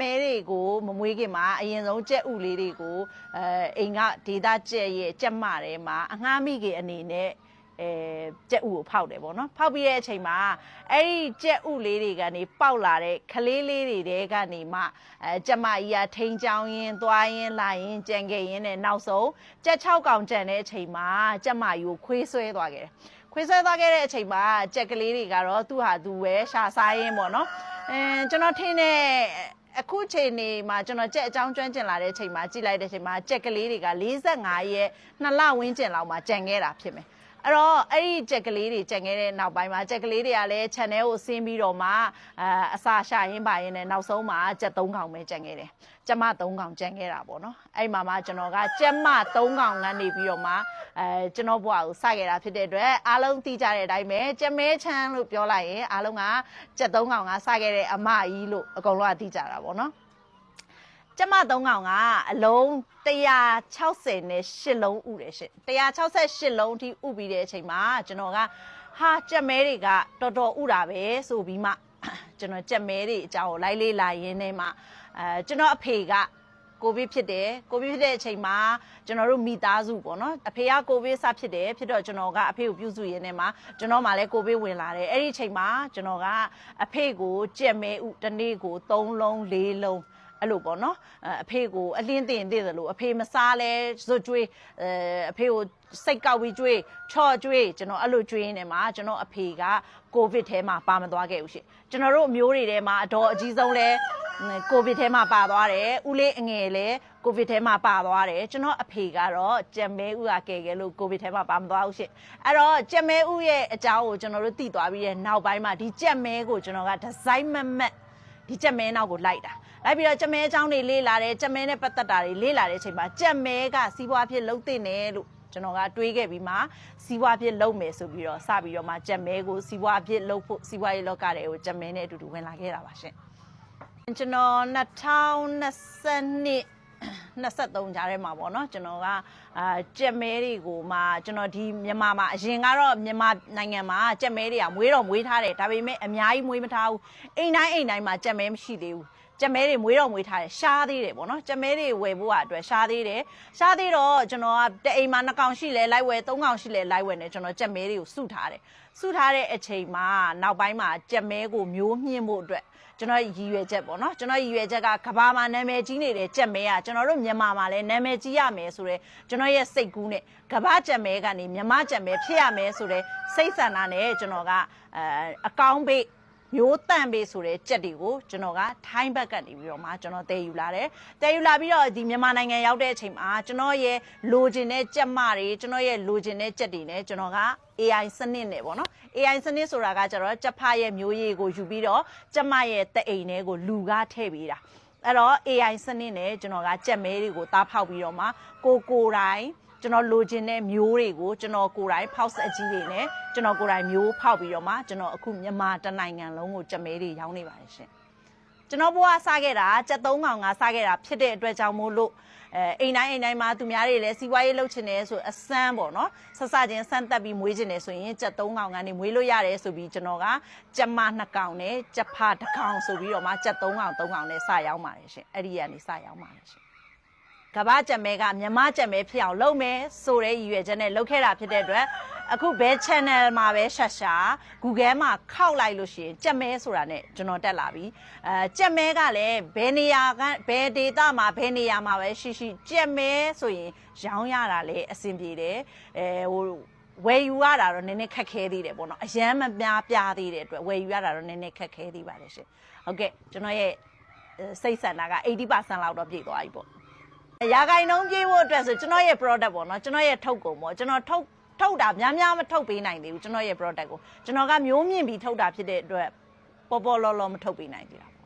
မဲတွေကိုမမွေးခင်မှာအရင်ဆုံးကြက်ဥလေးတွေကိုအဲအိမ်ကဒေတာကြက်ရဲ့ကြက်မထဲမှာအငှားမိခင်အနေနဲ့အဲကြက်ဥကိုဖောက်တယ်ပေါ့နော်ဖောက်ပြီးတဲ့အချိန်မှာအဲ့ဒီကြက်ဥလေးတွေကနေပေါက်လာတဲ့ခလေးလေးတွေတဲကနေမှအဲကြက်မကြီးကထိန်ချောင်းရင်သွားရင်လာရင်ကြံခဲ့ရင်နဲ့နောက်ဆုံးကြက်6កောင်ကြံတဲ့အချိန်မှာကြက်မကြီးကိုခွေးဆွဲသွားခဲ့တယ်ခွေးဆွဲသွားခဲ့တဲ့အချိန်မှာကြက်ကလေးတွေကတော့သူ့ဟာသူပဲရှာစားရင်းပေါ့နော်အဲကျွန်တော်ထင်းတဲ့ အခုချိန်နေမှာကျွန်တော်ကြက်အကြောင်းကျွမ်းကျင်လာတဲ့အချိန်မှာကြည့်လိုက်တဲ့အချိန်မှာကြက်ကလေးတွေက45ရက်2လဝန်းကျင်လောက်မှာကြံခဲ့တာဖြစ်မယ် အဲ့တော့အဲ့ဒီကြက်ကလေးတွေကြံခဲ့တဲ့နောက်ပိုင်းမှာကြက်ကလေးတွေကလည်း channel ကိုဆင်းပြီးတော့မှအအစာရှာရင်းပါရင်းနဲ့နောက်ဆုံးမှာကြက်3កောင်ပဲကြံခဲ့တယ်ကျမ3កောင်ကြံခဲ့တာပေါ့နော်အဲ့မှာမှကျွန်တော်ကကျက်မ3កောင်ကနေပြီးတော့မှအဲကျွန်တော်ဘွားကိုစခဲ့တာဖြစ်တဲ့အတွက်အားလုံးသိကြတဲ့အတိုင်းပဲကျမဲချမ်းလို့ပြောလိုက်ရင်အားလုံးကကြက်3កောင်ကစခဲ့တဲ့အမကြီးလို့အကုန်လုံးကသိကြတာပေါ့နော် ကျမ3កောင်ကအလုံး160နဲ့8လုံးဥတယ်ရှင်168လုံးအထိဥပြီးတဲ့အချိန်မှာကျွန်တော်ကဟာကြက်မဲတွေကတော်တော်ဥတာပဲဆိုပြီးမှကျွန်တော်ကြက်မဲတွေအကြောင်းကိုလိုက်လေးလာရင်းနေမှာအဲကျွန်တော်အဖေကကိုဗစ်ဖြစ်တယ်ကိုဗစ်ဖြစ်တဲ့အချိန်မှာကျွန်တော်တို့မိသားစုပေါ့နော်အဖေကကိုဗစ်စဖြစ်တယ်ဖြစ်တော့ကျွန်တော်ကအဖေကိုပြုစုရင်းနေမှာကျွန်တော်မှလည်းကိုဗစ်ဝင်လာတယ်အဲ့ဒီအချိန်မှာကျွန်တော်ကအဖေကိုကြက်မဲဥတစ်နေ့ကို3လုံး4လုံး အဲ့လိုပေါ့နော်အဲအဖေကိုအလင်းတင်သိတယ်လို့အဖေမစားလဲဇွတ်ကျွေးအဲအဖေကိုစိတ်ကောက်ပြီးကျွေးချော့ကျွေးကျွန်တော်အဲ့လိုကျွေးနေမှာကျွန်တော်အဖေကကိုဗစ်ထဲမှာပါမသွားခဲ့ဘူးရှင်ကျွန်တော်တို့အမျိုးတွေထဲမှာအတော်အကြီးဆုံးလဲကိုဗစ်ထဲမှာပါသွားတယ်ဦးလေးအငယ်လဲကိုဗစ်ထဲမှာပါသွားတယ်ကျွန်တော်အဖေကတော့ကြက်မဲဥကကဲကဲလို့ကိုဗစ်ထဲမှာပါမသွားဘူးရှင်အဲ့တော့ကြက်မဲဥရဲ့အကြောင်းကိုကျွန်တော်တို့သိသွားပြီးတဲ့နောက်ပိုင်းမှာဒီကြက်မဲကိုကျွန်တော်ကဒီဇိုင်းမမတ်ဒီကြက်မဲနောက်ကိုလိုက်တာ လိုက်ပြီးတော့ကြက်မဲအကြောင်းတွေလေးလာတယ်ကြက်မဲနဲ့ပတ်သက်တာတွေလေးလာတဲ့အချိန်မှာကြက်မဲကစီးပွားဖြစ်လုံးသိနေလို့ကျွန်တော်ကတွေးခဲ့ပြီးမှစီးပွားဖြစ်လုံးမယ်ဆိုပြီးတော့စပြီးတော့မှကြက်မဲကိုစီးပွားဖြစ်လုံးဖို့စီးပွားရေးလောကတွေကိုကြက်မဲနဲ့အတူတူဝင်လာခဲ့တာပါရှင်ကျွန်တော်2020 23ကြားထဲမှာပေါ့နော်ကျွန်တော်ကအာကြက်မဲတွေကိုမှကျွန်တော်ဒီမြန်မာမှာအရင်ကတော့မြန်မာနိုင်ငံမှာကြက်မဲတွေကမွေးတော့မွေးထားတယ်ဒါပေမဲ့အများကြီးမွေးမထားဘူးအိမ်တိုင်းအိမ်တိုင်းမှာကြက်မဲမရှိသေးဘူး ကြက်မဲတွေမွေးတော့မွေးထားတယ်ရှားသေးတယ်ပေါ့နော်ကြက်မဲတွေဝယ်ဖို့အတွက်ရှားသေးတယ်ရှားသေးတော့ကျွန်တော်ကတအိမ်မှာနှစ်ကောင်ရှိလဲလိုက်ဝယ်သုံးကောင်ရှိလဲလိုက်ဝယ်နေကျွန်တော်ကြက်မဲတွေကိုစုထားတယ်စုထားတဲ့အချိန်မှာနောက်ပိုင်းမှာကြက်မဲကိုမျိုးမြင့်ဖို့အတွက်ကျွန်တော်ရည်ရွယ်ချက်ပေါ့နော်ကျွန်တော်ရည်ရွယ်ချက်ကကဘာမှာနာမည်ကြီးနေတဲ့ကြက်မဲอ่ะကျွန်တော်တို့မြန်မာမှာလည်းနာမည်ကြီးရမယ်ဆိုတော့ကျွန်တော်ရဲ့စိတ်ကူးနဲ့ကဘာကြက်မဲကနေမြန်မာကြက်မဲဖြစ်ရမယ်ဆိုတော့စိတ်ဆန္ဒနဲ့ကျွန်တော်ကအဲအကောင်းဘေး မျိုးတန့်ပေးဆိုတဲ့ကြက်တွေကိုကျွန်တော်ကထိုင်းဘက်ကနေပြီးတော့မှကျွန်တော်တည်ယူလာတယ်။တည်ယူလာပြီးတော့ဒီမြန်မာနိုင်ငံရောက်တဲ့အချိန်မှာကျွန်တော်ရဲ့လိုချင်တဲ့ကြက်မတွေကျွန်တော်ရဲ့လိုချင်တဲ့ကြက်တွေနဲ့ကျွန်တော်က AI စနစ်နဲ့ပေါ့နော် AI စနစ်ဆိုတာကကျတော့ကြက်ဖရဲ့မျိုးရည်ကိုယူပြီးတော့ကြက်မရဲ့တအိမ်တွေကိုလူကားထည့်ပေးတာအဲ့တော့ AI စနစ်နဲ့ကျွန်တော်ကကြက်မဲတွေကိုတားဖောက်ပြီးတော့မှကိုကိုတိုင်း ကျွန်တော်လိုချင်တဲ့မျိုးတွေကိုကျွန်တော်ကိုယ်တိုင်ဖောက်ဆက်ကြီးတွေနဲ့ကျွန်တော်ကိုယ်တိုင်မျိုးဖောက်ပြီးတော့မှကျွန်တော်အခုမြန်မာတနိုင်ငံလုံးကိုကြက်မဲတွေရောင်းနေပါတယ်ရှင်ကျွန်တော်ဘဝစခဲ့တာကြက်သုံးကောင်ကစခဲ့တာဖြစ်တဲ့အတွက်ကြောင့်မို့လို့အဲအိမ်တိုင်းအိမ်တိုင်းမှာသူများတွေလည်းစီးပွားရေးလုပ်ချင်တယ်ဆိုအစမ်းပေါ့နော်ဆက်စချင်းဆန်းတက်ပြီးမွေးချင်တယ်ဆိုရင်ကြက်သုံးကောင်ကနေမွေးလို့ရတယ်ဆိုပြီးကျွန်တော်ကကြက်မနှစ်ကောင်နဲ့ကြက်ဖတစ်ကောင်ဆိုပြီးတော့မှကြက်သုံးကောင်သုံးကောင်နဲ့စရောက်ပါတယ်ရှင်အဲ့ဒီကနေစရောက်ပါတယ်ရှင် ကဘာကြက်မဲကမြမကြက်မဲဖြစ်အောင်လုပ်မယ်ဆိုတဲ့ရည်ရွယ်ချက်နဲ့လုပ်ခဲ့တာဖြစ်တဲ့အတွက်အခုဘယ် channel မှာပဲရှာရှာ Google မှာခောက်လိုက်လို့ရှိရင်ကြက်မဲဆိုတာနဲ့ကျွန်တော်တက်လာပြီအဲကြက်မဲကလည်းဘယ်နေရာကဘယ် data မှာဘယ်နေရာမှာပဲရှိရှိကြက်မဲဆိုရင်ရောင်းရတာလည်းအဆင်ပြေတယ်အဲဟိုဝယ်ယူရတာတော့နည်းနည်းခက်ခဲသေးတယ်ပေါ့နော်အရန်မများပြားသေးတဲ့အတွက်ဝယ်ယူရတာတော့နည်းနည်းခက်ခဲသေးပါတယ်ရှင်ဟုတ်ကဲ့ကျွန်တော်ရဲ့အဲစိတ်ဆန္ဒက80%လောက်တော့ပြည့်သွားပြီပေါ့ ရာဂိုင်နှုံးပြေးဖို့အတွက်ဆိုကျွန်တော်ရဲ့ product ပေါ့နော်ကျွန်တော်ရဲ့ထုတ်ကုန်ပေါ့ကျွန်တော်ထုတ်ထုတ်တာများများမထုတ်ပေးနိုင်သေးဘူးကျွန်တော်ရဲ့ product ကိုကျွန်တော်ကမျိုးမြင့်ပြီးထုတ်တာဖြစ်တဲ့အတွက်ပေါ်ပေါ်လော်လော်မထုတ်ပေးနိုင်သေးတာပေါ့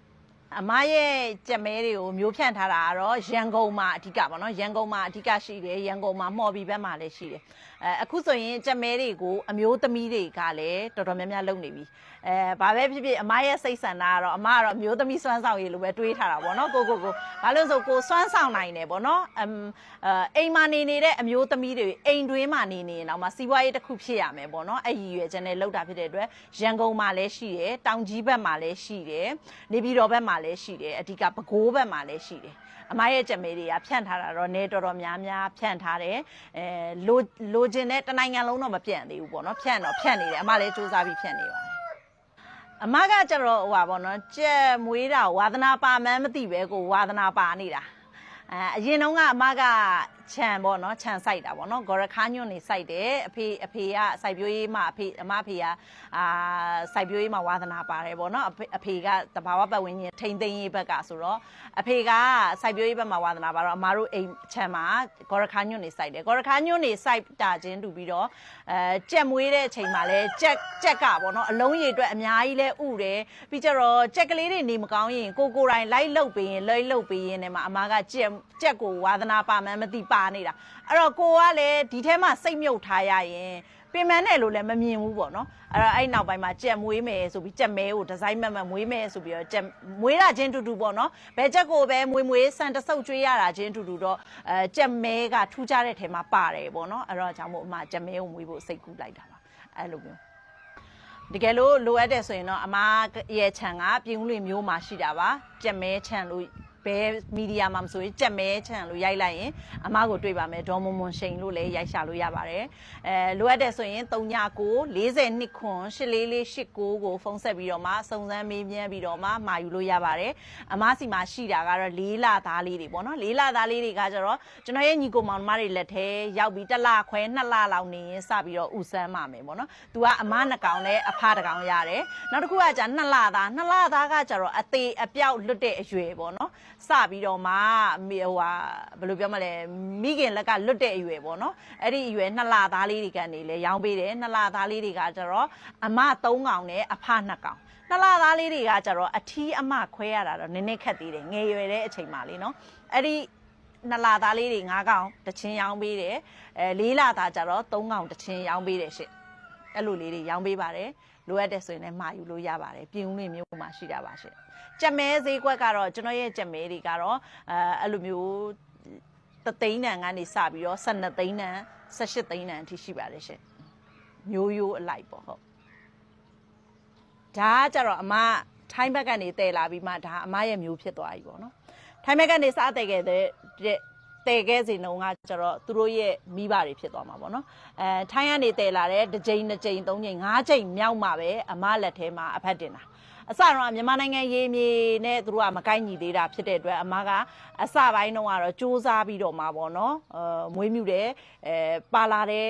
အမရဲ့ကြက်မဲတွေကိုမျိုးဖြန့်ထားတာကတော့ရန်ကုန်မှာအဓိကပေါ့နော်ရန်ကုန်မှာအဓိကရှိတယ်ရန်ကုန်မှာမှော်ပြီးဘက်မှာလည်းရှိတယ်အဲအခုဆိုရင်ကြက်မဲတွေကိုအမျိုးသမီးတွေကလည်းတော်တော်များများလုပ်နေပြီအဲဘာပဲဖြစ်ဖြစ်အမရဲ့စိတ်ဆန္ဒကတော့အမကတော့အမျိုးသမီးစွမ်းဆောင်ရည်လိုပဲတွေးထားတာပေါ့နော်ကိုကိုကိုဘာလို့လဲဆိုကိုစွမ်းဆောင်နိုင်တယ်ပေါ့နော်အမ်အဲအိမ်မှာနေနေတဲ့အမျိုးသမီးတွေအိမ်တွင်းမှာနေနေရင်တော့မှစီးပွားရေးတစ်ခုဖြစ်ရမယ်ပေါ့နော်အဲ့ရည်ရွယ်ချက်နဲ့လောက်တာဖြစ်တဲ့အတွက်ရန်ကုန်မှာလည်းရှိတယ်တောင်ကြီးဘက်မှာလည်းရှိတယ်နေပြည်တော်ဘက်မှာလည်းရှိတယ်အဓိကပဲခူးဘက်မှာလည်းရှိတယ်အမရဲ့ကြက်မေတွေကဖြန့်ထားတာတော့နေတော်တော်များများဖြန့်ထားတယ်အဲလိုလိုချင်တဲ့တနိုင်ငံလုံးတော့မပြန့်သေးဘူးပေါ့နော်ဖြန့်တော့ဖြန့်နေတယ်အမလည်းစူးစမ်းပြီးဖြန့်နေပါတယ်အမကကျတော့ဟိုပါပေါ့နော်ကြက်မွေးတာဝါသနာပါမှန်းမသိပဲကိုဝါသနာပါနေတာအဲအရင်တုန်းကအမက ခြံပေါ့နော်ခြံစိုက်တာပေါ့နော်ဂေါ်ရခါညွန့်နေစိုက်တယ်အဖေအဖေကစိုက်ပျိုးရေးမှာအဖေအမအဖေကအာစိုက်ပျိုးရေးမှာဝါသနာပါတယ်ပေါ့နော်အဖေအဖေကတဘာဝပတ်ဝန်းကျင်ထိမ့်သိမ်းရေးဘက်ကဆိုတော့အဖေကစိုက်ပျိုးရေးဘက်မှာဝါသနာပါတော့အမတို့အိမ်ခြံမှာဂေါ်ရခါညွန့်နေစိုက်တယ်ဂေါ်ရခါညွန့်နေစိုက်တာချင်းတူပြီးတော့အဲကြက်မွေးတဲ့အချိန်မှာလဲကြက်ကြက်ကပေါ့နော်အလုံးရည်အတွက်အများကြီးလဲဥတယ်ပြီးကြတော့ကြက်ကလေးတွေနေမကောင်းရင်ကိုကိုယ်တိုင်လိုက်လုတ်ပေးရင်လိုက်လုတ်ပေးရင်လည်းမအမကကြက်ကြက်ကိုဝါသနာပါမှန်းမသိပါနေတာအဲ့တော့ကိုကလည်းဒီထဲမှာစိတ်မြုပ်ထားရရင်ပင်မနဲ့လို့လည်းမမြင်ဘူးပေါ့နော်အဲ့တော့အဲ့နောက်ပိုင်းမှာကြက်မွေးမယ်ဆိုပြီးကြက်မဲကိုဒီဇိုင်းမတ်မတ်မွေးမယ်ဆိုပြီးတော့ကြက်မွေးတာချင်းတူတူပေါ့နော်ဘယ်ကြက်ကိုပဲမွေးမွေးဆန်တဆုပ်ကျွေးရတာချင်းတူတူတော့အဲကြက်မဲကထူးခြားတဲ့ထဲမှာပါတယ်ပေါ့နော်အဲ့တော့ကြောင့်မို့အမကြက်မဲကိုမွေးဖို့စိတ်ကူးလိုက်တာပါအဲ့လိုမျိုးတကယ်လို့လိုအပ်တယ်ဆိုရင်တော့အမားရဲ့ခြံကပြင်ဦးလွင်မျိုးမှာရှိတာပါကြက်မဲခြံလို့ ဘယ်မီဒီယာမှာမဆိုရင်ကြက်မဲခြံလို့ရိုက်လိုက်ရင်အမားကိုတွေ့ပါမယ်ဒေါ်မွန်မွန်ရှိန်လို့လည်းရိုက်ရှာလို့ရပါတယ်အဲလိုအပ်တယ်ဆိုရင်39 40နှစ်ခွန်84489ကိုဖုန်းဆက်ပြီးတော့မှစုံစမ်းမေးမြန်းပြီးတော့မှမာယူလို့ရပါတယ်အမားစီမှာရှိတာကတော့၄လသားလေးတွေပေါ့နော်၄လသားလေးတွေကကျတော့ကျွန်တော်ရဲ့ညီကိုမောင်နှမတွေလက်ထဲရောက်ပြီးတစ်လခွဲနှစ်လလောက်နေရင်စပြီးတော့ဥဆန်းမှာမယ်ပေါ့နော်သူကအမနှစ်ကောင်နဲ့အဖတစ်ကောင်ရတယ်နောက်တစ်ခုကကြာနှစ်လသားနှစ်လသားကကျတော့အသေးအပြောက်လွတ်တဲ့အရွယ်ပေါ့နော်စပြီးတော့မှမိဟိုဟာဘယ်လိုပြောမလဲမိခင်လက်ကလွတ်တဲ့အရွယ်ပေါ့နော်အဲ့ဒီအရွယ်နှစ်လသားလေးတွေကနေလေရောင်းပေးတယ်နှစ်လသားလေးတွေကကျတော့အမ၃ကောင်နဲ့အဖနှစ်ကောင်နှစ်လသားလေးတွေကကြတော့အထီးအမခွဲရတာတော့နည်းနည်းခက်သေးတယ်ငယ်ရွယ်တဲ့အချိန်မှလေးနော်အဲ့ဒီနှစ်လသားလေးတွေ၅កောင်တစ်ချင်းရောင်းပေးတယ်အဲလေးလသားကြတော့၃កောင်တစ်ချင်းရောင်းပေးတယ်ရှင့် အဲ့လိုလေးတွေရောင်းပေးပါတယ်လိုအပ်တယ်ဆိုရင်လည်းမှာယူလို့ရပါတယ်ပြင်ဦးလေးမျိုးမှာရှိတာပါရှင့်ကြက်မဲဈေးကွက်ကတော့ကျွန်တော်ရဲ့ကြက်မဲတွေကတော့အဲအဲ့လိုမျိုးတသိန်းတန်ကနေစပြီးတော့12သိန်းတန်18သိန်းတန်အထိရှိပါတယ်ရှင့်မျိုးရိုးအလိုက်ပေါ့ဟုတ်ဒါကကြတော့အမထိုင်းဘက်ကနေတည်လာပြီးမှဒါအမရဲ့မျိုးဖြစ်သွားပြီပေါ့နော်ထိုင်းဘက်ကနေစားတည်ခဲ့တဲ့ တည်ခဲ့စဉ်တုန်းကကျတော့သူတို့ရဲ့မိဘတွေဖြစ်သွားမှာပေါ့နော်အဲထိုင်းကနေတည်လာတဲ့တစ်ကြိမ်နှစ်ကြိမ်သုံးကြိမ်ငါးကြိမ်မြောက်မှပဲအမလက်ထဲမှာအဖက်တင်တာအစတော့မြန်မာနိုင်ငံရေးမြေနဲ့သူတို့ကမကိုက်ညီသေးတာဖြစ်တဲ့အတွက်အမကအစပိုင်းတော့ကတော့စူးစမ်းပြီးတော့မှာပေါ့နော်အဲမွေးမြူတယ်အဲပါလာတယ်